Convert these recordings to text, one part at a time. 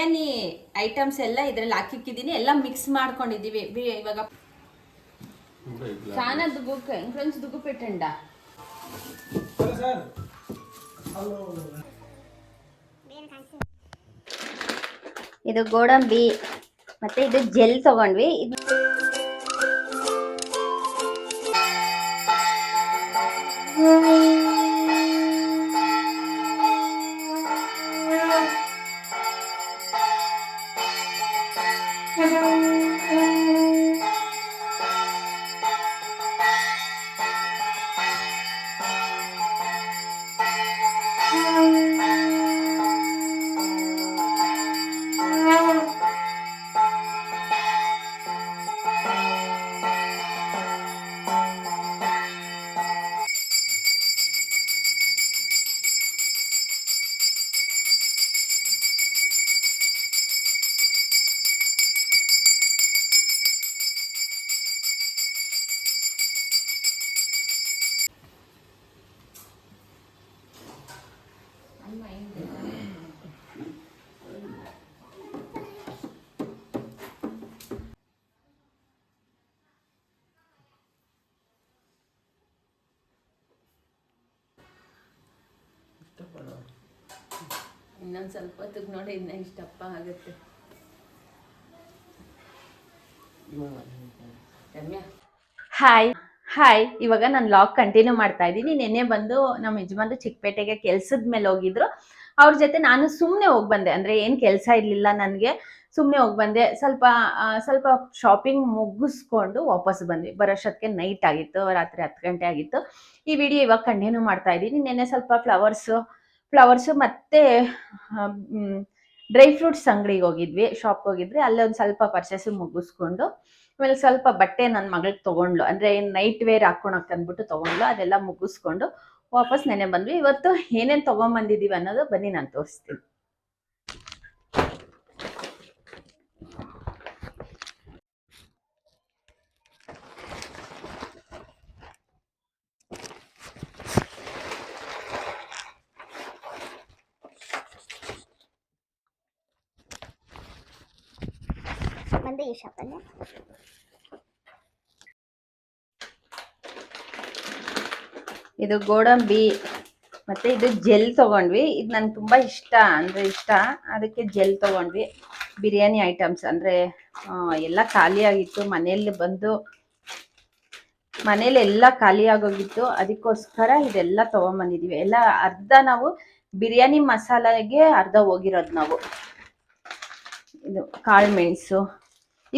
Biryani items ಎಲ್ಲ ಇದ್ರಲ್ಲಿ ಹಾಕಿಕ್ಕಿದ್ದೀನಿ ಎಲ್ಲ ಮಿಕ್ಸ್ ಮಾಡ್ಕೊಂಡಿದ್ದೀವಿ. ಇವಾಗ ಚಾನದ್ದು ದುಗ್ಗಕ್ಕೆ ದುಗ್ಗು ಪೆಟ್ಟಂಡ. ಇದು ಗೋಡಂಬಿ, ಮತ್ತೆ ಇದು ಜೆಲ್ ತಗೊಂಡ್ವಿ. ಇದು ಇನ್ನೊಂದು ಸ್ವಲ್ಪ ಹೊತ್ತಿಗೆ ನೋಡಿ ಇನ್ನ ಇಷ್ಟಪ್ಪ ಆಗುತ್ತೆ. ರಮ್ಯಾ. ಹಾಯ್ ಹಾಯ್ ಇವಾಗ ನಾನು ಲಾಗ್ ಕಂಟಿನ್ಯೂ ಮಾಡ್ತಾ ಇದ್ದೀನಿ. ನೆನ್ನೆ ಬಂದು ನಮ್ಮ ಯಜಮಾನ್ರು ಚಿಕ್ಕಪೇಟೆಗೆ ಕೆಲ್ಸದ ಮೇಲೆ ಹೋಗಿದ್ರು. ಅವ್ರ ಜೊತೆ ನಾನು ಸುಮ್ಮನೆ ಹೋಗಿ ಬಂದೆ. ಅಂದ್ರೆ ಏನು ಕೆಲಸ ಇರಲಿಲ್ಲ ನನಗೆ. ಸುಮ್ಮನೆ ಹೋಗಿ ಬಂದೆ. ಸ್ವಲ್ಪ ಸ್ವಲ್ಪ ಶಾಪಿಂಗ್ ಮುಗಿಸ್ಕೊಂಡು ವಾಪಸ್ ಬಂದ್ವಿ. ಬರೋಷ್ಟೊತ್ತಿಗೆ ನೈಟ್ ಆಗಿತ್ತು. ರಾತ್ರಿ ಹತ್ತು ಗಂಟೆ ಆಗಿತ್ತು. ಈ ವಿಡಿಯೋ ಇವಾಗ ಕಂಟಿನ್ಯೂ ಮಾಡ್ತಾ ಇದ್ದೀನಿ. ನೆನ್ನೆ ಸ್ವಲ್ಪ ಫ್ಲವರ್ಸು ಫ್ಲವರ್ಸು ಮತ್ತೆ ಡ್ರೈ ಫ್ರೂಟ್ಸ್ ಅಂಗಡಿಗೆ ಹೋಗಿದ್ವಿ. ಶಾಪ್ಗೆ ಹೋಗಿದ್ವಿ. ಅಲ್ಲೇ ಸ್ವಲ್ಪ ಪರ್ಚೇಸ್ ಮುಗಿಸ್ಕೊಂಡು ಆಮೇಲೆ ಸ್ವಲ್ಪ ಬಟ್ಟೆ ನನ್ನ ಮಗಳಿಗೆ ತಗೊಂಡ್ಲು ಅಂದ್ರೆ ನೈಟ್ ವೇರ್ ಹಾಕೊಳಕ್ ಅಂದ್ಬಿಟ್ಟು ತಗೊಂಡ್ಲು ಅದೆಲ್ಲ ಮುಗಿಸ್ಕೊಂಡು ವಾಪಸ್ ನೆನೆ ಬಂದ್ವಿ. ಇವತ್ತು ಏನೇನ್ ತಗೊಂಬಂದಿದೀವಿ ಅನ್ನೋದು ಬನ್ನಿ ನಾನು ತೋರಿಸ್ತೀನಿ. ಇದು ಗೋಡಂಬಿ, ಮತ್ತೆ ಇದು ಜೆಲ್ ತಗೊಂಡ್ವಿ. ಇದು ನನ್ಗೆ ತುಂಬಾ ಇಷ್ಟ, ಅಂದ್ರೆ ಇಷ್ಟ. ಅದಕ್ಕೆ ಜೆಲ್ ತಗೊಂಡ್ವಿ. ಬಿರಿಯಾನಿ ಐಟಮ್ಸ್, ಅಂದ್ರೆ ಎಲ್ಲ ಖಾಲಿಯಾಗಿತ್ತು. ಮನೆಯಲ್ಲಿ ಬಂದು ಮನೇಲಿ ಎಲ್ಲ ಖಾಲಿಯಾಗೋಗಿತ್ತು. ಅದಕ್ಕೋಸ್ಕರ ಇದೆಲ್ಲ ತಗೊಂಬಂದಿದೀವಿ. ಎಲ್ಲ ಅರ್ಧ ನಾವು ಬಿರಿಯಾನಿ ಮಸಾಲೆಗೆ ಅರ್ಧ ಹೋಗಿರೋದು ನಾವು. ಇದು ಕಾಳು ಮೆಣಸು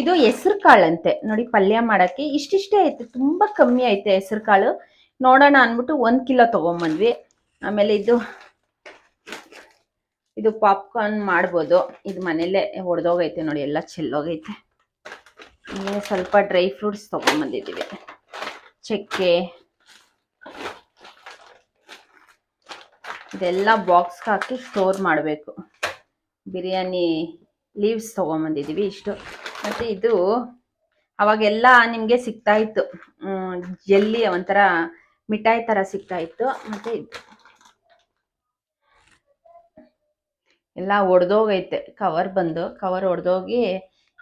ಇದು ಹೆಸರು ಕಾಳಂತೆ ನೋಡಿ, ಪಲ್ಯ ಮಾಡಕ್ಕೆ ಇಷ್ಟಿಷ್ಟೇ ಐತೆ, ತುಂಬಾ ಕಮ್ಮಿ ಐತೆ ಹೆಸರು ಕಾಳು ನೋಡೋಣ ಅಂದ್ಬಿಟ್ಟು ಒಂದ್ ಕಿಲೋ ತಗೊಂಬಂದ್ವಿ. ಆಮೇಲೆ ಇದು ಇದು ಪಾಪ್ಕಾರ್ನ್ ಮಾಡ್ಬೋದು. ಇದು ಮನೇಲೆ ಒಡೆದೋಗೈತೆ ನೋಡಿ, ಎಲ್ಲ ಚೆಲ್ಲೋಗೈತೆ. ಆಮೇಲೆ ಸ್ವಲ್ಪ ಡ್ರೈ ಫ್ರೂಟ್ಸ್ ತಗೊಂಬಂದಿದ್ದೀವಿ. ಚಕ್ಕೆ, ಇದೆಲ್ಲ ಬಾಕ್ಸ್ಗೆ ಹಾಕಿ ಸ್ಟೋರ್ ಮಾಡಬೇಕು. ಬಿರಿಯಾನಿ ಲೀವ್ಸ್ ತೊಗೊಂಬಂದಿದ್ದೀವಿ ಇಷ್ಟು. ಮತ್ತು ಇದು ಅವಾಗೆಲ್ಲ ನಿಮಗೆ ಸಿಗ್ತಾ ಇತ್ತು. ಜಲ್ಲಿ ಒಂಥರ ಮಿಠಾಯಿ ತರ ಸಿಗ್ತಾ ಇತ್ತು. ಮತ್ತು ಎಲ್ಲ ಒಡೆದೋಗೈತೆ. ಕವರ್ ಬಂದು ಕವರ್ ಒಡೆದೋಗಿ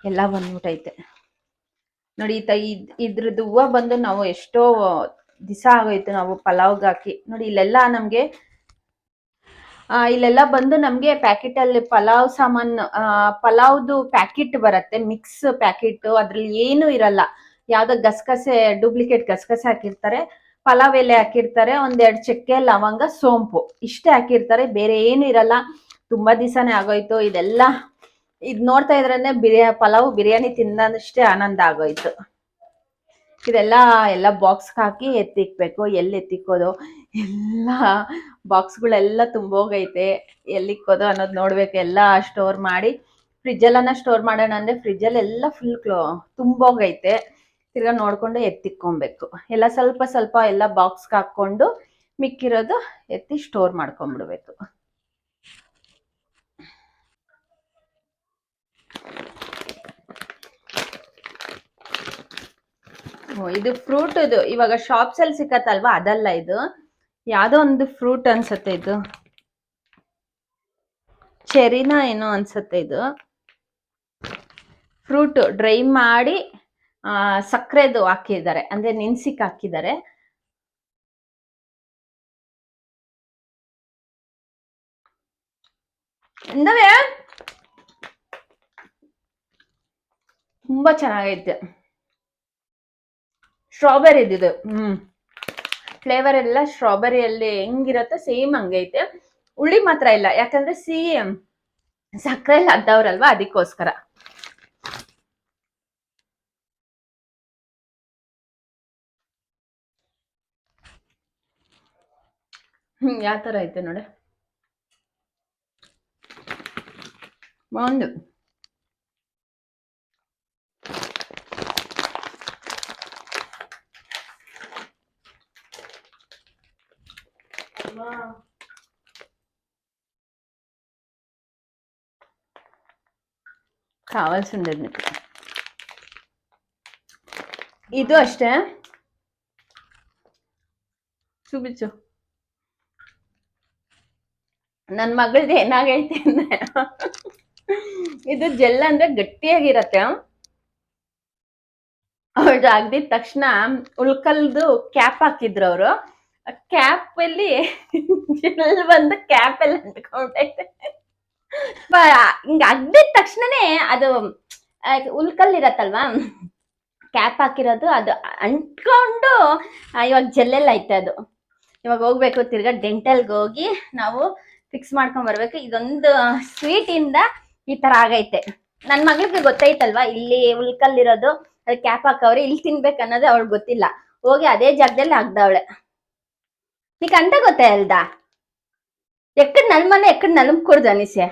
ಎಲ್ಲ ಬಂದ್ಬಿಟ್ಟೈತೆ ನೋಡಿ ಈ ತ ಇದ್- ಇದ್ರದ್ದು ಹೂವು ಬಂದು ನಾವು ಎಷ್ಟೋ ದಿವಸ ಆಗೋಯ್ತು ನಾವು ಪಲಾವ್ಗೆ ಹಾಕಿ. ನೋಡಿ ಇಲ್ಲೆಲ್ಲ ನಮಗೆ ಇಲ್ಲೆಲ್ಲ ಬಂದು ನಮಗೆ ಪ್ಯಾಕೆಟಲ್ಲಿ ಪಲಾವ್ ಸಾಮಾನ್ ಪಲಾವ್ದು ಪ್ಯಾಕೆಟ್ ಬರುತ್ತೆ, ಮಿಕ್ಸ್ ಪ್ಯಾಕೆಟ್, ಅದ್ರಲ್ಲಿ ಏನು ಇರಲ್ಲ. ಯಾವ್ದೋ ಗಸಗಸೆ, ಡೂಪ್ಲಿಕೇಟ್ ಗಸಗಸೆ ಹಾಕಿರ್ತಾರೆ, ಪಲಾವ್ ಎಲೆ ಹಾಕಿರ್ತಾರೆ, ಒಂದೆರಡು ಚಕ್ಕೆ ಲವಂಗ, ಸೋಂಪು. ಇಷ್ಟೇ ಹಾಕಿರ್ತಾರೆ, ಬೇರೆ ಏನು ಇರಲ್ಲ. ತುಂಬಾ ದಿವಸನೇ ಆಗೋಯ್ತು. ಇದೆಲ್ಲ ಇದ್ ನೋಡ್ತಾ ಇದ್ರೆ ಬಿರಿಯಾ, ಪಲಾವ್, ಬಿರಿಯಾನಿ ತಿಂದಷ್ಟೇ ಆನಂದ ಆಗೋಯ್ತು. ಇದೆಲ್ಲ ಎಲ್ಲ ಬಾಕ್ಸ್ಗೆ ಹಾಕಿ ಎತ್ತಿಕ್ಬೇಕು. ಎಲ್ಲಿ ಎತ್ತಿಕ್ಕೋದು? ಎಲ್ಲ ಬಾಕ್ಸ್ಗಳೆಲ್ಲ ತುಂಬೋಗೈತೆ. ಎಲ್ಲಿಕ್ಕೋದು ಅನ್ನೋದು ನೋಡ್ಬೇಕು. ಎಲ್ಲ ಸ್ಟೋರ್ ಮಾಡಿ. ಫ್ರಿಜ್ಜೆಲ್ಲನ ಸ್ಟೋರ್ ಮಾಡೋಣ ಅಂದ್ರೆ ಫ್ರಿಜ್ಜಲ್ಲೆಲ್ಲ ಫುಲ್ ಕ್ಲೋ ತುಂಬೋಗೈತೆ. ತಿರ್ಗಾ ನೋಡ್ಕೊಂಡು ಎತ್ತಿಕ್ಕೊಬೇಕು. ಎಲ್ಲ ಸ್ವಲ್ಪ ಸ್ವಲ್ಪ ಎಲ್ಲ ಬಾಕ್ಸ್ಗೆ ಹಾಕ್ಕೊಂಡು ಮಿಕ್ಕಿರೋದು ಎತ್ತಿ ಸ್ಟೋರ್ ಮಾಡ್ಕೊಂಡ್ಬಿಡ್ಬೇಕು ಇದು ಫ್ರೂಟ್ ಇದು. ಇವಾಗ ಶಾಪ್ಸ್ ಅಲ್ಲಿ ಸಿಕ್ಕತ್ತಲ್ವಾ? ಅದಲ್ಲ ಇದು. ಯಾವ್ದೋ ಒಂದು ಫ್ರೂಟ್ ಅನ್ಸತ್ತೆ ಇದು. ಚೆರಿನ ಏನೋ ಅನ್ಸುತ್ತೆ ಇದು. ಫ್ರೂಟ್ ಡ್ರೈ ಮಾಡಿ ಆ, ಸಕ್ಕರೆದು ಹಾಕಿದ್ದಾರೆ. ಅಂದ್ರೆ ನೆನ್ಸಿಕ್ ಹಾಕಿದ್ದಾರೆ. ತುಂಬಾ ಚೆನ್ನಾಗೈತೆ. ಸ್ಟ್ರಾಬೆರಿ ಇದು ಹ್ಮ್. ಫ್ಲೇವರ್ ಎಲ್ಲ ಸ್ಟ್ರಾಬೆರಿಯಲ್ಲಿ ಹೆಂಗಿರತ್ತೆ ಸೇಮ್ ಹಂಗೈತೆ ಹುಳಿ ಮಾತ್ರ ಇಲ್ಲ. ಯಾಕಂದ್ರೆ ಸಿಹಿ ಸಕ್ಕರೆ ಅದ್ದವ್ರಲ್ವಾ ಅದಕ್ಕೋಸ್ಕರ. ಹ್ಮ್ ಯಾವ ತರ ಐತೆ ನೋಡಿ. ಒಂದು కావాల్సి ఉండేది మీకు ಇದು ಅಷ್ಟೇ చూపించు ನನ್ನ ಮಗಳದ್ದು ಏನಾಗೈತೆ ಅಂದ್ರೆ ಇದು ಜೆಲ್ ಅಂದ್ರೆ ಗಟ್ಟಿಯಾಗಿರತ್ತೆ ಅವಳು ಆಗ್ದಿದ ತಕ್ಷಣ ಉಳ್ಕಲ್ದು ಕ್ಯಾಪ್ ಹಾಕಿದ್ರು ಅವರು ಕ್ಯಾಪ್ ಅಲ್ಲಿ ಬಂದು ಕ್ಯಾಪ್ ಅಲ್ಲಿ ಅಂಟ್ಕೊಂಡೈತೆ ಹಿಂಗ ಅಗ್ದಿದ ತಕ್ಷಣನೇ ಅದು ಉಲ್ಕಲ್ ಇರತ್ತಲ್ವಾ? ಕ್ಯಾಪ್ ಹಾಕಿರೋದು, ಅದು ಅಂಟ್ಕೊಂಡು ಇವಾಗ ಜೆಲ್ಲೆಲ್ಲ ಐತೆ ಅದು. ಇವಾಗ ಹೋಗ್ಬೇಕು, ತಿರ್ಗಾ ಡೆಂಟಲ್ಗೆ ಹೋಗಿ ನಾವು ಫಿಕ್ಸ್ ಮಾಡ್ಕೊಂಡ್ ಬರ್ಬೇಕು. ಇದೊಂದು ಇಂದ ಈ ತರ ಆಗೈತೆ. ನನ್ ಮಗಳಿಗೆ ಗೊತ್ತೈತಲ್ವಾ, ಇಲ್ಲಿ ಉಲ್ಕಲ್ ಇರೋದು ಅದು ಕ್ಯಾಪ್ ಹಾಕವ್ರೆ, ಇಲ್ಲಿ ತಿನ್ಬೇಕು ಅನ್ನೋದು ಅವಳಿಗೆ ಗೊತ್ತಿಲ್ಲ. ಹೋಗಿ ಅದೇ ಜಾಗದಲ್ಲಿ ಆಗ್ದವಳೆ ಎಕ್ಕಡ್ ನನ್ ಮನೆ, ಎಕ್ಕಡ್ ನಲಮ್ ಕುಡ್ದು ಅನಿಸೆ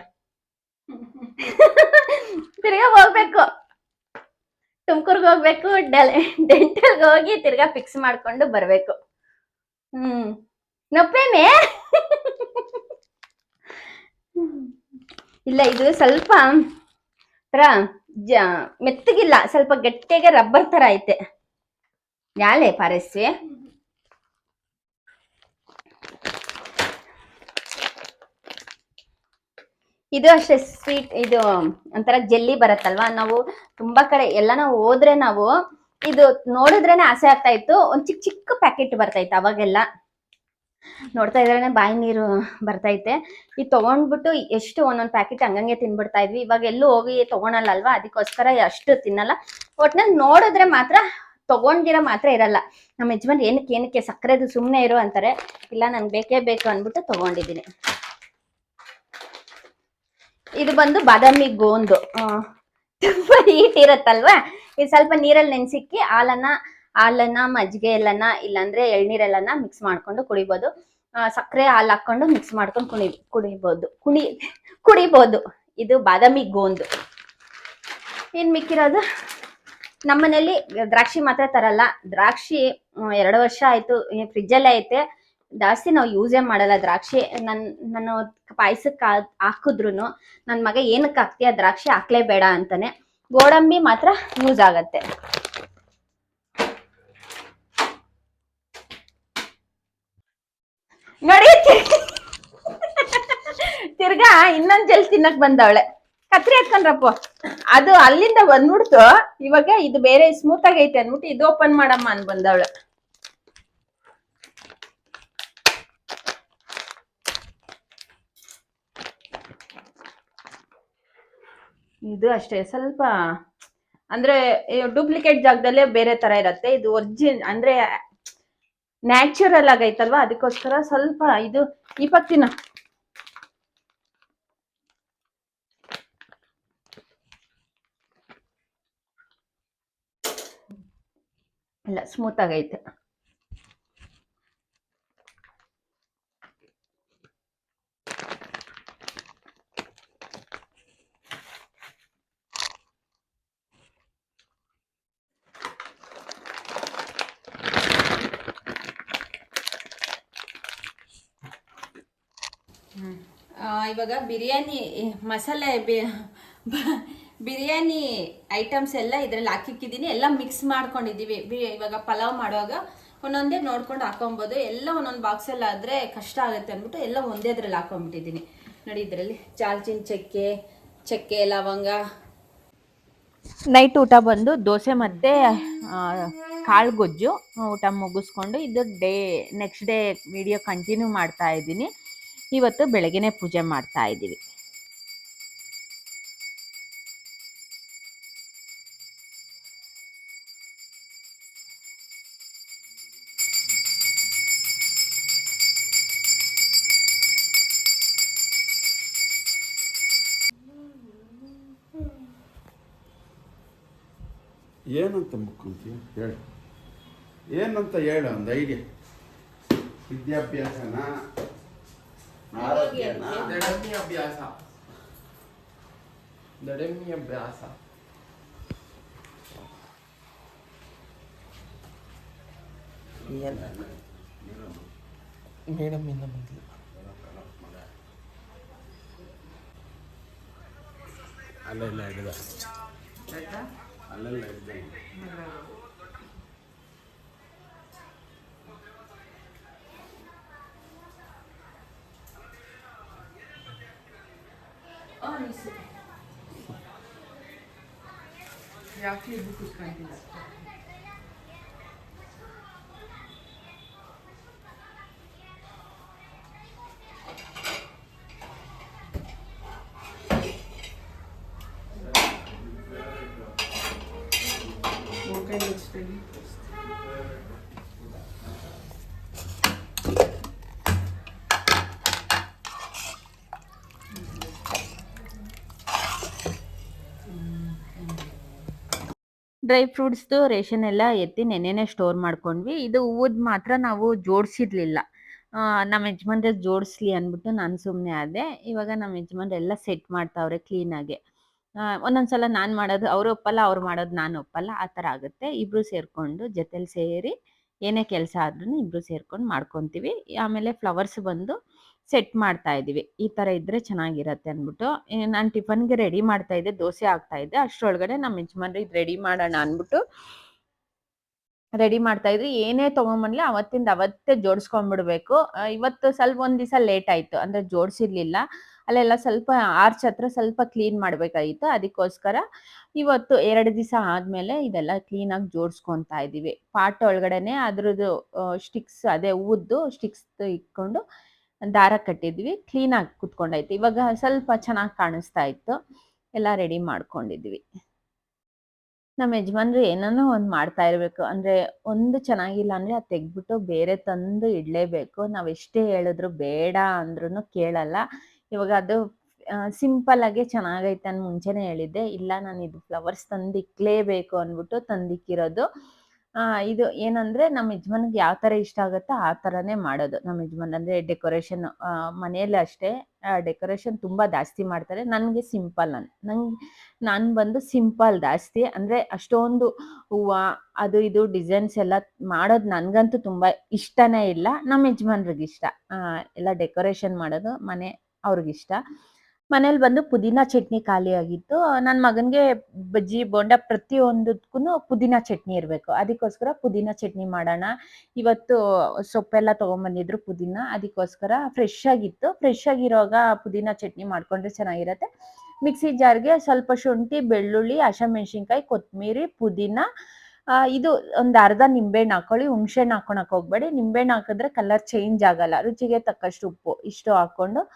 ತಿರ್ಗಾ ಹೋಗ್ಬೇಕು. ತುಮಕೂರ್ಗೆ ಹೋಗ್ಬೇಕು, ಡೆಲ್, ಡೆಂಟಲ್ಗೆ ಹೋಗಿ ತಿರ್ಗಾ ಫಿಕ್ಸ್ ಮಾಡ್ಕೊಂಡು ಬರ್ಬೇಕು. ಹ್ಮ್. ನೊಪ್ಪೇನೆ ಇಲ್ಲ, ಇದು ಸ್ವಲ್ಪ ತರ ಜ, ಮೆತ್ತಗಿಲ್ಲ, ಸ್ವಲ್ಪ ಗಟ್ಟಿಗೆ ರಬ್ಬರ್ ತರ ಐತೆ. ಯಾಲೆ ಪಾರಸ್ವಿ ಇದು ಅಷ್ಟೇ ಸ್ವೀಟ್ ಇದು ಒಂಥರ ಜೆಲ್ಲಿ ಬರತ್ತಲ್ವಾ? ನಾವು ತುಂಬಾ ಕಡೆ ಎಲ್ಲ ನಾವು ಹೋದ್ರೆ ನಾವು ಇದು ನೋಡಿದ್ರೇನೆ ಆಸೆ ಆಗ್ತಾ ಇತ್ತು. ಒಂದ್ ಚಿಕ್ಕ ಚಿಕ್ಕ ಪ್ಯಾಕೆಟ್ ಬರ್ತಾ ಇತ್ತು ಅವಾಗೆಲ್ಲ. ನೋಡ್ತಾ ಇದ್ರೇನೆ ಬಾಯಿ ನೀರು ಬರ್ತೈತೆ. ಈ ತಗೊಂಡ್ಬಿಟ್ಟು ಎಷ್ಟು ಒಂದೊಂದ್ ಪ್ಯಾಕೆಟ್ ಹಂಗಂಗೆ ತಿನ್ಬಿಡ್ತಾ ಇದ್ವಿ. ಇವಾಗ ಎಲ್ಲೂ ಹೋಗಿ ತಗೊಳಲ್ಲ ಅಲ್ವಾ ಅದಕ್ಕೋಸ್ಕರ ಅಷ್ಟು ತಿನ್ನಲ್ಲ. ಒಟ್ನಲ್ಲಿ ನೋಡಿದ್ರೆ ಮಾತ್ರ, ತಗೊಂಡಿರೋ ಮಾತ್ರ ಇರಲ್ಲ. ನಮ್ಮ ಯಜಮಾನ್ ಏನಕ್ಕೆ ಏನಕ್ಕೆ ಸಕ್ಕರೆದು ಸುಮ್ಮನೆ ಇರು ಅಂತಾರೆ. ಇಲ್ಲ ನನ್ಗೆ ಬೇಕೇ ಬೇಕು ಅಂದ್ಬಿಟ್ಟು ತಗೊಂಡಿದ್ದೀನಿ. ಇದು ಬಂದು ಬಾದಾಮಿ ಗೋಂದು. ತುಂಬಾ ಹೀಟ್ ಇರತ್ತಲ್ವಾ? ಇದು ಸ್ವಲ್ಪ ನೀರಲ್ಲಿ ನೆನ್ಸಿಕ್ಕಿ ಹಾಲನ್ನ ಹಾಲನ್ನ, ಮಜ್ಜಿಗೆ ಎಲ್ಲನ, ಇಲ್ಲಾಂದ್ರೆ ಎಳ್ನೀರೆಲ್ಲನ ಮಿಕ್ಸ್ ಮಾಡ್ಕೊಂಡು ಕುಡಿಬೋದು. ಸಕ್ಕರೆ ಹಾಲು ಹಾಕೊಂಡು ಮಿಕ್ಸ್ ಮಾಡ್ಕೊಂಡು ಕುಣಿ, ಕುಡಿಬೋದು. ಕುಣಿ, ಕುಡಿಬೋದು. ಇದು ಬಾದಾಮಿ ಗೋಂದು. ಏನ್ ಮಿಕ್ಕಿರೋದು? ನಮ್ಮನೇಲಿ ದ್ರಾಕ್ಷಿ ಮಾತ್ರ ತರಲ್ಲ. ದ್ರಾಕ್ಷಿ ಎರಡು ವರ್ಷ ಆಯ್ತು ಫ್ರಿಜ್ಜಲ್ಲೇ ಐತೆ. ಜಾಸ್ತಿ ನಾವು ಯೂಸೇ ಮಾಡಲ್ಲ. ದ್ರಾಕ್ಷಿ ನನ್, ನಾನು ಪಾಯಸಕ್ಕೆ ಹಾಕಿದ್ರು ನನ್ನ ಮಗ ಏನಕ್ಕೆ ಹಾಕ್ತೀಯ ದ್ರಾಕ್ಷಿ ಹಾಕ್ಲೇಬೇಡ ಅಂತಾನೆ. ಗೋಡಂಬಿ ಮಾತ್ರ ಯೂಸ್ ಆಗತ್ತೆ. ನೋಡಿ, ತಿರ್ಗಾ ಇನ್ನೊಂದ್ ಜಲ್ ತಿನ್ನಕ್ ಬಂದವಳೆ. ಕತ್ರಿ ಹಾಕೊಂಡ್ರಪ್ಪ ಅದು ಅಲ್ಲಿಂದ ಬಂದ್ಬಿಡ್ತು. ಇವಾಗ ಇದು ಬೇರೆ ಸ್ಮೂತ್ ಆಗೈತೆ ಅಂದ್ಬಿಟ್ಟು ಇದು ಓಪನ್ ಮಾಡಮ್ಮ ಅನ್ ಬಂದವಳೆ. ಇದು ಅಷ್ಟೇ, ಸ್ವಲ್ಪ ಅಂದ್ರೆ ಡೂಪ್ಲಿಕೇಟ್ ಜಾಗದಲ್ಲೇ ಬೇರೆ ತರ ಇರತ್ತೆ. ಇದು ಒರ್ಜಿನ್ ಅಂದ್ರೆ ನ್ಯಾಚುರಲ್ ಆಗೈತಲ್ವಾ? ಅದಕ್ಕೋಸ್ಕರ ಸ್ವಲ್ಪ ಇದು ಈ ಪಕ್ಕಿನ ಇಲ್ಲ ಸ್ಮೂತ್ ಆಗೈತೆ ಆ, ಇವಾಗ ಬಿರಿಯಾನಿ ಮಸಾಲೆ ಬಿರಿಯಾನಿ ಐಟಮ್ಸ್ ಎಲ್ಲ ಇದರಲ್ಲಿ ಹಾಕಿಕ್ಕಿದ್ದೀನಿ. ಎಲ್ಲ ಮಿಕ್ಸ್ ಮಾಡ್ಕೊಂಡಿದ್ದೀವಿ. ಇವಾಗ ಪಲಾವ್ ಮಾಡುವಾಗ ಒಂದೊಂದೇ ನೋಡ್ಕೊಂಡು ಹಾಕೊಬೋದು. ಎಲ್ಲ ಒಂದೊಂದು ಬಾಕ್ಸಲ್ಲಿ ಆದರೆ ಕಷ್ಟ ಆಗುತ್ತೆ ಅಂದ್ಬಿಟ್ಟು ಎಲ್ಲ ಒಂದೇ ಅದ್ರಲ್ಲಿ ಹಾಕೊಂಡ್ಬಿಟ್ಟಿದ್ದೀನಿ ನೋಡಿ ಇದರಲ್ಲಿ ಚಾಲ್ಚಿನ ಚಕ್ಕೆ ಚಕ್ಕೆ, ಲವಂಗ. ನೈಟ್ ಊಟ ಬಂದು ದೋಸೆ ಮತ್ತು ಕಾಳು ಗೊಜ್ಜು ಊಟ ಮುಗಿಸ್ಕೊಂಡು ಇದು day next day video continue ಮಾಡ್ತಾ ಇದ್ದೀನಿ. ಇವತ್ತು ಬೆಳಗ್ಗೆನೇ ಪೂಜೆ ಮಾಡ್ತಾ ಇದ್ದೀವಿ. ಏನಂತ ಮುಕ್ಕೊಂತೀಯ ಹೇಳು. ಏನಂತ ಹೇಳು ಒಂದು ಐಡಿಯಾ. ವಿದ್ಯಾಭ್ಯಾಸನ? ಆರೋಗ್ಯನ ದಡಮಿ ಅಭ್ಯಾಸ ದಡಮಿ ಅಭ್ಯಾಸ ಮೇಡಮ್ ಇಂದ ಬಂದಿಲ್ಲ ಅಲ್ಲೆಲ್ಲ ಹಿಡಿದ ಅಲ್ಲೆಲ್ಲ ಹಿಡಿದ ಪೊಲೀಸ್ ಯಾಕೆ ಬುಕ್ ಇಟ್ಕೊಂಡಿಲ್ಲ ಡ್ರೈ ಫ್ರೂಟ್ಸ್ದು ರೇಷನ್ ಎಲ್ಲ ಎತ್ತಿ ನೆನ್ನೆನೆ ಸ್ಟೋರ್ ಮಾಡ್ಕೊಂಡ್ವಿ. ಇದು ಹೂವದ್ ಮಾತ್ರ ನಾವು ಜೋಡಿಸಿರ್ಲಿಲ್ಲ. ನಮ್ಮ ಯಜಮಾನ್ರೆ ಜೋಡಿಸ್ಲಿ ಅಂದ್ಬಿಟ್ಟು ನಾನು ಸುಮ್ಮನೆ ಆದೆ. ಇವಾಗ ನಮ್ಮ ಯಜಮಾನ್ರು ಎಲ್ಲ ಸೆಟ್ ಮಾಡ್ತಾವ್ರೆ ಕ್ಲೀನಾಗೆ ಒಂದೊಂದ್ಸಲ ನಾನು ಮಾಡೋದು ಅವರು ಒಪ್ಪಲ್ಲ, ಅವ್ರು ಮಾಡೋದು ನಾನು ಒಪ್ಪಲ್ಲ, ಆ ಥರ ಆಗುತ್ತೆ. ಇಬ್ರು ಸೇರಿಕೊಂಡು ಜೊತೆಲಿ ಸೇರಿ ಏನೇ ಕೆಲಸ ಆದ್ರೂ ಇಬ್ರು ಸೇರ್ಕೊಂಡು ಮಾಡ್ಕೊತೀವಿ. ಆಮೇಲೆ ಫ್ಲವರ್ಸ್ ಬಂದು ಸೆಟ್ ಮಾಡ್ತಾ ಇದ್ದೀವಿ. ಈ ಥರ ಇದ್ರೆ ಚೆನ್ನಾಗಿರತ್ತೆ ಅಂದ್ಬಿಟ್ಟು ನಾನು ಟಿಫನ್ಗೆ ರೆಡಿ ಮಾಡ್ತಾ ಇದ್ದೆ, ದೋಸೆ ಆಗ್ತಾ ಇದ್ದೆ, ಅಷ್ಟರೊಳಗಡೆ ನಮ್ಮ ಯಜಮಾನ್ರಿಗೆ ಇದು ರೆಡಿ ಮಾಡೋಣ ಅಂದ್ಬಿಟ್ಟು ರೆಡಿ ಮಾಡ್ತಾ ಇದ್ರಿ. ಏನೇ ತೊಗೊಂಬನ್ಲಿ ಅವತ್ತಿಂದ ಅವತ್ತೇ ಜೋಡಿಸ್ಕೊಂಡ್ಬಿಡ್ಬೇಕು. ಇವತ್ತು ಸ್ವಲ್ಪ ಒಂದು ದಿವಸ ಲೇಟ್ ಆಯಿತು, ಅಂದರೆ ಜೋಡಿಸಿರ್ಲಿಲ್ಲ. ಅಲ್ಲೆಲ್ಲ ಸ್ವಲ್ಪ ಆರ್ಚ್ ಹತ್ರ ಸ್ವಲ್ಪ ಕ್ಲೀನ್ ಮಾಡಬೇಕಾಗಿತ್ತು. ಅದಕ್ಕೋಸ್ಕರ ಇವತ್ತು ಎರಡು ದಿವಸ ಆದಮೇಲೆ ಇದೆಲ್ಲ ಕ್ಲೀನಾಗಿ ಜೋಡಿಸ್ಕೊತಾ ಇದ್ದೀವಿ. ಪಾಟ್ ಒಳಗಡೆನೆ ಅದ್ರದ್ದು ಸ್ಟಿಕ್ಸ್ ಅದೇ ಹೂದ್ದು ಸ್ಟಿಕ್ಸ್ ಇಟ್ಕೊಂಡು ದಾರ ಕಟ್ಟಿದ್ವಿ ಆಗಿ ಕುತ್ಕೊಂಡೈತೆ ಇವಾಗ ಸ್ವಲ್ಪ ಚೆನ್ನಾಗಿ ಕಾಣಿಸ್ತಾ ಇತ್ತು. ಎಲ್ಲ ರೆಡಿ ಮಾಡ್ಕೊಂಡಿದ್ವಿ. ನಮ್ಮ ಯಜಮಾನ್ರು ಏನನ್ನೋ ಒಂದು ಮಾಡ್ತಾ ಇರಬೇಕು. ಅಂದ್ರೆ ಒಂದು ಚೆನ್ನಾಗಿಲ್ಲ ಅಂದ್ರೆ ಅದು ತೆಗ್ಬಿಟ್ಟು ಬೇರೆ ತಂದು ಇಡಲೇಬೇಕು. ನಾವು ಎಷ್ಟೇ ಹೇಳಿದ್ರು ಬೇಡ ಅಂದ್ರೂ ಕೇಳಲ್ಲ. ಇವಾಗ ಅದು ಸಿಂಪಲ್ ಆಗಿ ಚೆನ್ನಾಗೈತೆ ಅಂತ ಮುಂಚೆನೇ ಹೇಳಿದ್ದೆ. ಇಲ್ಲ, ನಾನು ಇದು ಫ್ಲವರ್ಸ್ ತಂದಿಕ್ಲೇಬೇಕು ಅಂದ್ಬಿಟ್ಟು ತಂದಿಕ್ಕಿರೋದು. ಆ, ಇದು ಏನಂದ್ರೆ ನಮ್ಮ ಯಜಮಾನ್ಗೆ ಯಾವ ತರ ಇಷ್ಟ ಆಗುತ್ತೋ ಆ ತರನೇ ಮಾಡೋದು. ನಮ್ಮ ಯಜಮಾನ್ ಅಂದ್ರೆ ಡೆಕೋರೇಷನ್ ಮನೆಯಲ್ಲಿ ಅಷ್ಟೇ ಡೆಕೋರೇಷನ್ ತುಂಬಾ ಜಾಸ್ತಿ ಮಾಡ್ತಾರೆ. ನನಗೆ ಸಿಂಪಲ್ ಅನ್ ನಂಗೆ ನಾನು ಬಂದು ಸಿಂಪಲ್ ಜಾಸ್ತಿ. ಅಂದ್ರೆ ಅಷ್ಟೊಂದು ಹೂವು ಅದು ಇದು ಡಿಸೈನ್ಸ್ ಎಲ್ಲ ಮಾಡೋದು ನನಗಂತೂ ತುಂಬಾ ಇಷ್ಟನೇ ಇಲ್ಲ. ನಮ್ಮ ಯಜಮಾನ್ರಿಗೆ ಇಷ್ಟ. ಎಲ್ಲ ಡೆಕೋರೇಷನ್ ಮಾಡೋದು ಮನೆ ಅವ್ರಿಗಿಷ್ಟ ಮನೇಲಿ ಬಂದು ಪುದೀನ ಚಟ್ನಿ ಖಾಲಿ ಆಗಿತ್ತು. ನನ್ನ ಮಗನಿಗೆ ಬಜ್ಜಿ ಬೋಂಡ ಪ್ರತಿಯೊಂದಕ್ಕೂ ಪುದೀನ ಚಟ್ನಿ ಇರಬೇಕು. ಅದಕ್ಕೋಸ್ಕರ ಪುದೀನ ಚಟ್ನಿ ಮಾಡೋಣ. ಇವತ್ತು ಸೊಪ್ಪೆಲ್ಲ ತೊಗೊಂಬಂದಿದ್ರು ಪುದೀನ. ಅದಕ್ಕೋಸ್ಕರ ಫ್ರೆಶ್ ಆಗಿತ್ತು. ಫ್ರೆಶ್ ಆಗಿರುವಾಗ ಪುದೀನ ಚಟ್ನಿ ಮಾಡ್ಕೊಂಡ್ರೆ ಚೆನ್ನಾಗಿರತ್ತೆ. ಮಿಕ್ಸಿ ಜಾರ್ಗೆ ಸ್ವಲ್ಪ ಶುಂಠಿ ಬೆಳ್ಳುಳ್ಳಿ ಹಸಿಮೆಣ್ಸಿನ್ಕಾಯಿ ಕೊತ್ತಂಬರಿ ಪುದೀನ. ಇದು ಒಂದು ಅರ್ಧ ನಿಂಬೆಹಣ್ಣು ಹಾಕೊಳ್ಳಿ. ಹುಣ್ಸೆಹಣ್ಣು ಹಾಕೊಳಕ್ ಹೋಗ್ಬೇಡಿ. ನಿಂಬೆಹಣ್ಣು ಹಾಕಿದ್ರೆ ಕಲರ್ ಚೇಂಜ್ ಆಗಲ್ಲ. ರುಚಿಗೆ ತಕ್ಕಷ್ಟು ಉಪ್ಪು ಇಷ್ಟು ಹಾಕೊಂಡು ಆ,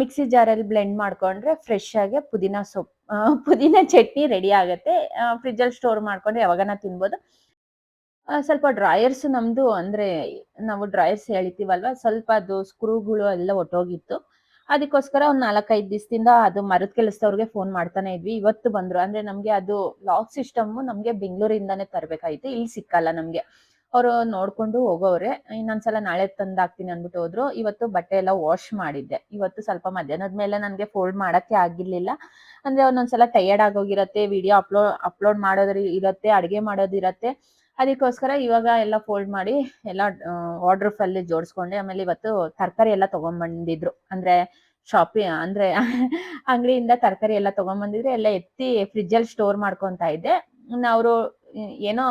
ಮಿಕ್ಸಿ ಜಾರಲ್ಲಿ ಬ್ಲೆಂಡ್ ಮಾಡ್ಕೊಂಡ್ರೆ ಫ್ರೆಶ್ ಆಗಿ ಪುದೀನ ಸೊಪ್ಪು ಪುದೀನ ಚಟ್ನಿ ರೆಡಿ ಆಗುತ್ತೆ. ಫ್ರಿಜ್ಜಲ್ಲಿ ಸ್ಟೋರ್ ಮಾಡ್ಕೊಂಡು ಯಾವಾಗನ ತಿನ್ಬೋದು. ಸ್ವಲ್ಪ ಡ್ರಾಯರ್ಸ್ ನಮ್ದು ಅಂದ್ರೆ ನಾವು ಡ್ರಾಯರ್ಸ್ ಎಳಿತೀವಲ್ವ, ಸ್ವಲ್ಪ ಅದು ಸ್ಕ್ರೂಗಳು ಎಲ್ಲ ಒಟ್ಟೋಗಿತ್ತು. ಅದಕ್ಕೋಸ್ಕರ ಒಂದು ನಾಲ್ಕೈದು ದಿವಸದಿಂದ ಅದು ಮರದ ಕೆಲಸದವ್ರಿಗೆ ಫೋನ್ ಮಾಡ್ತಾನೆ ಇದ್ವಿ. ಇವತ್ತು ಬಂದರು. ಅಂದ್ರೆ ನಮಗೆ ಅದು ಲಾಕ್ ಸಿಸ್ಟಮ್ ನಮಗೆ ಬೆಂಗಳೂರಿಂದಾನೇ ತರಬೇಕಾಗಿತ್ತು ಇಲ್ಲಿ ಸಿಕ್ಕಲ್ಲ ನಮಗೆ. ಅವರು ನೋಡ್ಕೊಂಡು ಹೋಗೋರೆ ಇನ್ನೊಂದ್ಸಲ ನಾಳೆ ತಂದ್ ಹಾಕ್ತೀನಿ ಅಂದ್ಬಿಟ್ಟು ಹೋದ್ರು. ಇವತ್ತು ಬಟ್ಟೆ ಎಲ್ಲ ವಾಶ್ ಮಾಡಿದ್ದೆ. ಇವತ್ತು ಸ್ವಲ್ಪ ಮಧ್ಯಾಹ್ನದ ಮೇಲೆ ನನಗೆ ಫೋಲ್ಡ್ ಮಾಡಕ್ಕೆ ಆಗಿರ್ಲಿಲ್ಲ. ಅಂದ್ರೆ ಒಂದೊಂದ್ಸಲ ಟಯರ್ಡ್ ಆಗೋಗಿರತ್ತೆ ವಿಡಿಯೋ ಅಪ್ಲೋಡ್ ಅಪ್ಲೋಡ್ ಮಾಡೋದ್ರ ಇರತ್ತೆ, ಅಡುಗೆ ಮಾಡೋದಿರತ್ತೆ ಅದಕ್ಕೋಸ್ಕರ ಇವಾಗ ಎಲ್ಲ ಫೋಲ್ಡ್ ಮಾಡಿ ಎಲ್ಲ ಆರ್ಡರ್ ಫಲ್ಲಿ ಜೋಡಿಸ್ಕೊಂಡೆ. ಆಮೇಲೆ ಇವತ್ತು ತರಕಾರಿ ಎಲ್ಲ ತಗೊಂಡ್ಬಂದಿದ್ರು ಅಂದ್ರೆ ಶಾಪಿ ಅಂದ್ರೆ ಅಂಗಡಿಯಿಂದ ತರಕಾರಿ ಎಲ್ಲ ತಗೊಂಡ್ಬಂದಿದ್ರೆ ಎಲ್ಲ ಎತ್ತಿ ಫ್ರಿಜ್ಜಲ್ಲಿ ಸ್ಟೋರ್ ಮಾಡ್ಕೊಂತ ಇದ್ದೆ. ಅವರು, ಏನೋ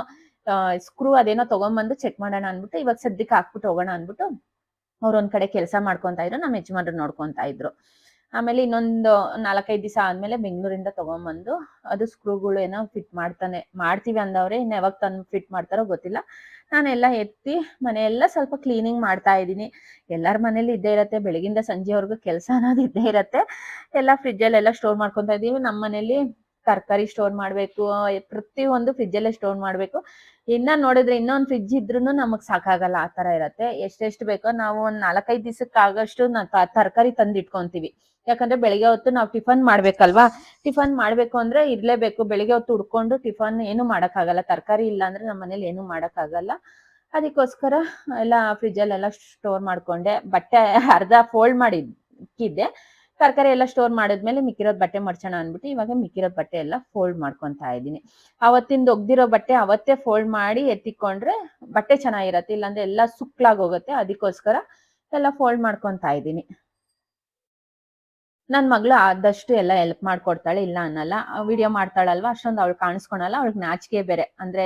ಸ್ಕ್ರೂ ಅದೇನೋ ತಗೊಂಡ್ಬಂದು ಚೆಕ್ ಮಾಡೋಣ ಅನ್ಬಿಟ್ಟು ಇವಾಗ ಸದ್ಯಕ್ಕೆ ಹಾಕ್ಬಿಟ್ಟು ಹೋಗೋಣ ಅನ್ಬಿಟ್ಟು ಅವ್ರು ಒಂದ್ ಕಡೆ ಕೆಲಸ ಮಾಡ್ಕೊಂತ ಇದ್ರು ನಮ್ಮ ಯಜಮಾನ್ರು ನೋಡ್ಕೊಂತ ಇದ್ರು. ಆಮೇಲೆ ಇನ್ನೊಂದು ನಾಲ್ಕೈದು ದಿವಸ ಆದ್ಮೇಲೆ ಬೆಂಗಳೂರಿಂದ ತಗೊಂಬಂದು ಅದು ಸ್ಕ್ರೂಗಳು ಏನೋ ಫಿಟ್ ಮಾಡ್ತಾನೆ, ಮಾಡ್ತೀವಿ ಅಂದವ್ರೆ, ಇನ್ನು ಯಾವಾಗ ತಂದು ಫಿಟ್ ಮಾಡ್ತಾರೋ ಗೊತ್ತಿಲ್ಲ. ನಾನೆಲ್ಲ ಎತ್ತಿ, ಮನೆಯೆಲ್ಲ ಸ್ವಲ್ಪ ಕ್ಲೀನಿಂಗ್ ಮಾಡ್ತಾ ಇದ್ದೀನಿ. ಎಲ್ಲರ ಮನೇಲಿ ಇದ್ದೇ ಇರತ್ತೆ, ಬೆಳಗಿಂದ ಸಂಜೆವರೆಗೂ ಕೆಲಸ ಅನ್ನೋದು ಇದ್ದೇ ಇರತ್ತೆ. ಎಲ್ಲ ಫ್ರಿಜ್ಜಲ್ಲೆಲ್ಲ ಸ್ಟೋರ್ ಮಾಡ್ಕೊತಾ ಇದೀವಿ ನಮ್ಮ ಮನೇಲಿ ತರಕಾರಿ ಸ್ಟೋರ್ ಮಾಡಬೇಕು ಪ್ರತಿಯೊಂದು ಫ್ರಿಜ್ಜಲ್ಲೇ ಸ್ಟೋರ್ ಮಾಡಬೇಕು. ಇನ್ನ ನೋಡಿದ್ರೆ ಇನ್ನೊಂದು ಫ್ರಿಜ್ ಇದ್ರೂ ನಮಗ್ ಸಾಕಾಗಲ್ಲ ಆ ತರ ಇರತ್ತೆ. ಎಷ್ಟೆಷ್ಟು ಬೇಕೋ ನಾವು ಒಂದ್ ನಾಲ್ಕೈದು ದಿವಸಕ್ಕಾಗಷ್ಟು ತರಕಾರಿ ತಂದಿಟ್ಕೊಂತೀವಿ. ಯಾಕಂದ್ರೆ ಬೆಳಿಗ್ಗೆ ಹೊತ್ತು ನಾವು ಟಿಫನ್ ಮಾಡ್ಬೇಕಲ್ವಾ? ಟಿಫನ್ ಮಾಡ್ಬೇಕು ಅಂದ್ರೆ ಇರ್ಲೇಬೇಕು. ಬೆಳಿಗ್ಗೆ ಹೊತ್ತು ಉಡ್ಕೊಂಡು ಟಿಫನ್ ಏನು ಮಾಡಕ್ಕಾಗಲ್ಲ. ತರಕಾರಿ ಇಲ್ಲ ಅಂದ್ರೆ ನಮ್ಮ ಮನೇಲಿ ಏನು ಮಾಡಕ್ಕಾಗಲ್ಲ. ಅದಕ್ಕೋಸ್ಕರ ಎಲ್ಲ ಫ್ರಿಜ್ಜಲ್ಲೆಲ್ಲ ಸ್ಟೋರ್ ಮಾಡ್ಕೊಂಡೆ. ಬಟ್ಟೆ ಅರ್ಧ ಫೋಲ್ಡ್ ಮಾಡಿ ಇಕ್ಕಿದ್ದೆ ತರಕಾರಿ ಎಲ್ಲ ಸ್ಟೋರ್ ಮಾಡಿದ್ಮೇಲೆ ಮಿಕ್ಕಿರೋದ್ ಬಟ್ಟೆ ಮಡ್ಚೋಣ ಅಂದ್ಬಿಟ್ಟು ಇವಾಗ ಮಿಕ್ಕಿರೋದ್ ಬಟ್ಟೆ ಎಲ್ಲ ಫೋಲ್ಡ್ ಮಾಡ್ಕೊಂತ ಇದ್ದೀನಿ. ಅವತ್ತಿಂದ ಒಗ್ದಿರೋ ಬಟ್ಟೆ ಅವತ್ತೇ ಫೋಲ್ಡ್ ಮಾಡಿ ಎತ್ತಿಕೊಂಡ್ರೆ ಬಟ್ಟೆ ಚೆನ್ನಾಗಿರತ್ತೆ, ಇಲ್ಲಾಂದ್ರೆ ಎಲ್ಲ ಹೋಗುತ್ತೆ, ಅದಕ್ಕೋಸ್ಕರ ಎಲ್ಲ ಫೋಲ್ಡ್ ಮಾಡ್ಕೊಂತ ಇದ್ದೀನಿ. ನನ್ ಮಗಳು ಆದಷ್ಟು ಎಲ್ಲ ಹೆಲ್ಪ್ ಮಾಡ್ಕೊಡ್ತಾಳೆ, ಇಲ್ಲ ಅನ್ನಲ್ಲ. ವಿಡಿಯೋ ಮಾಡ್ತಾಳಲ್ವಾ, ಅಷ್ಟೊಂದು ಅವಳು ಕಾಣಿಸ್ಕೊಳಲ್ಲ, ಅವಳಿಗೆ ನಾಚಿಕೆ ಬೇರೆ. ಅಂದ್ರೆ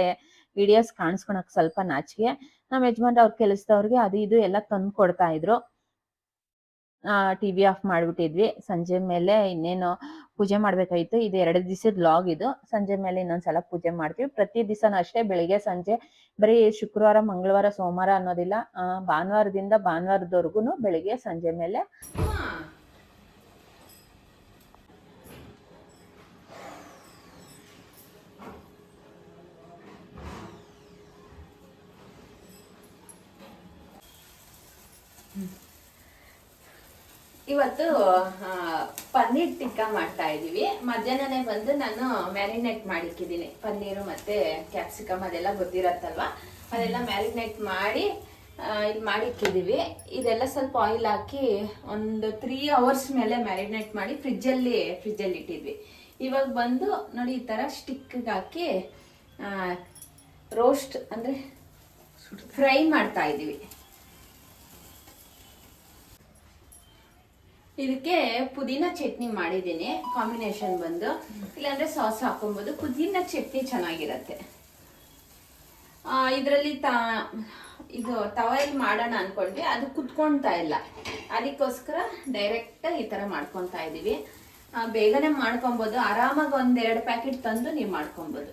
ವಿಡಿಯೋಸ್ ಕಾಣಿಸ್ಕೊಳಕ್ ಸ್ವಲ್ಪ ನಾಚಿಕೆ. ನಮ್ಮ ಯಜಮಾನ್ರ ಅವ್ರ ಕೆಲಸದವ್ರಿಗೆ ಅದು ಇದು ಎಲ್ಲ ತಂದು ಕೊಡ್ತಾ ಇದ್ರು. ಟಿವಿ ಆಫ್ ಮಾಡ್ಬಿಟ್ಟಿದ್ವಿ. ಸಂಜೆ ಮೇಲೆ ಇನ್ನೇನು ಪೂಜೆ ಮಾಡ್ಬೇಕಾಯ್ತು. ಇದು ಎರಡು ದಿವಸದ ಲಾಗ್ ಇದು. ಸಂಜೆ ಮೇಲೆ ಇನ್ನೊಂದ್ಸಲ ಪೂಜೆ ಮಾಡ್ತೀವಿ. ಪ್ರತಿ ದಿವಸನೂ ಅಷ್ಟೇ ಬೆಳಿಗ್ಗೆ, ಸಂಜೆ, ಬರೀ ಶುಕ್ರವಾರ, ಮಂಗಳವಾರ, ಸೋಮವಾರ ಅನ್ನೋದಿಲ್ಲ. ಭಾನುವಾರದಿಂದ ಭಾನುವಾರದವರೆಗೂ ಬೆಳಿಗ್ಗೆ, ಸಂಜೆ ಮೇಲೆ ಇವತ್ತು ಪನ್ನೀರ್ ಟಿಕ್ಕಾ ಮಾಡ್ತಾ ಇದೀವಿ ಮಧ್ಯಾಹ್ನನೇ ಬಂದು ನಾನು ಮ್ಯಾರಿನೇಟ್ ಮಾಡಿಕ್ಕಿದ್ದೀನಿ. ಪನ್ನೀರು ಮತ್ತೆ ಕ್ಯಾಪ್ಸಿಕಮ್ ಅದೆಲ್ಲ ಗೊತ್ತಿರತ್ತಲ್ವಾ? ಅದೆಲ್ಲ ಮ್ಯಾರಿನೇಟ್ ಮಾಡಿ ಇದು ಇಲ್ಲಿ ಮಾಡಿಕ್ಕಿದ್ದೀವಿ. ಇದೆಲ್ಲ ಸ್ವಲ್ಪ ಆಯಿಲ್ ಹಾಕಿ ಒಂದು ತ್ರೀ ಅವರ್ಸ್ ಮೇಲೆ ಮ್ಯಾರಿನೇಟ್ ಮಾಡಿ ಫ್ರಿಜ್ಜಲ್ಲಿ ಫ್ರಿಜ್ಜಲ್ಲಿ ಇಟ್ಟಿದ್ವಿ. ಇವಾಗ ಬಂದು ನೋಡಿ ಈ ಥರ ಸ್ಟಿಕ್ಗೆ ಹಾಕಿ ರೋಸ್ಟ್ ಅಂದರೆ ಫ್ರೈ ಮಾಡ್ತಾ ಇದ್ದೀವಿ. ಇದಕ್ಕೆ ಪುದೀನ ಚಟ್ನಿ ಮಾಡಿದ್ದೀನಿ ಕಾಂಬಿನೇಷನ್ ಬಂದು. ಇಲ್ಲಾಂದ್ರೆ ಸಾಸ್ ಹಾಕೊಬೋದು. ಪುದೀನ ಚಟ್ನಿ ಚೆನ್ನಾಗಿರತ್ತೆ. ಇದರಲ್ಲಿ ತಾ, ಇದು ತವಾಯಲ್ಲಿ ಮಾಡೋಣ ಅನ್ಕೊಂಡ್ವಿ. ಅದು ಕುತ್ಕೊಳ್ತಾ ಇಲ್ಲ. ಅದಕ್ಕೋಸ್ಕರ ಡೈರೆಕ್ಟ್ ಈ ಥರ ಮಾಡ್ಕೊತಾ ಇದ್ದೀವಿ ಬೇಗನೆ ಮಾಡ್ಕೊಬೋದು. ಆರಾಮಾಗಿ ಒಂದೆರಡು ಪ್ಯಾಕೆಟ್ ತಂದು ನೀವು ಮಾಡ್ಕೊಬೋದು.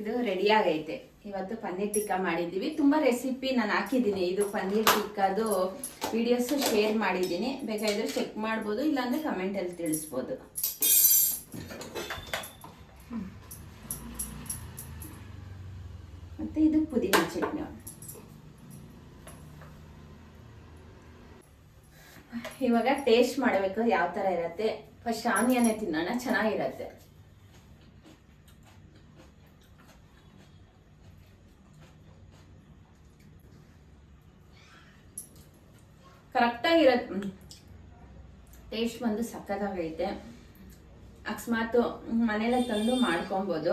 ಇದು ರೆಡಿ ಆಗೈತೆ. ಇವತ್ತು ಪನ್ನೀರ್ ಟಿಕ್ಕಾ ಮಾಡಿದ್ದೀವಿ. ತುಂಬ ರೆಸಿಪಿ ನಾನು ಹಾಕಿದ್ದೀನಿ. ಇದು ಪನ್ನೀರ್ ಟಿಕ್ಕಾದು ವಿಡಿಯೋಸು ಶೇರ್ ಮಾಡಿದ್ದೀನಿ. ಬೇಕಾದ್ರೆ ಚೆಕ್ ಮಾಡ್ಬೋದು, ಇಲ್ಲಾಂದರೆ ಕಮೆಂಟಲ್ಲಿ ತಿಳಿಸ್ಬೋದು. ಮತ್ತು ಇದು ಪುದೀನ ಚಟ್ನಿ. ಇವಾಗ ಟೇಸ್ಟ್ ಮಾಡಬೇಕು ಯಾವ ಥರ ಇರತ್ತೆ. ಫಸ್ಟ್ ಆನಿಯನ್ನೇ ತಿನ್ನೋಣ, ಚೆನ್ನಾಗಿರತ್ತೆ. ಕರೆಕ್ಟಾಗಿರತ್ತೆ ಟೇಸ್ಟ್ ಬಂದು ಸಖತ್ತಾಗೈತೆ. ಅಕಸ್ಮಾತ್ ಮನೇಲೆ ತಂದು ಮಾಡ್ಕೊಬೋದು.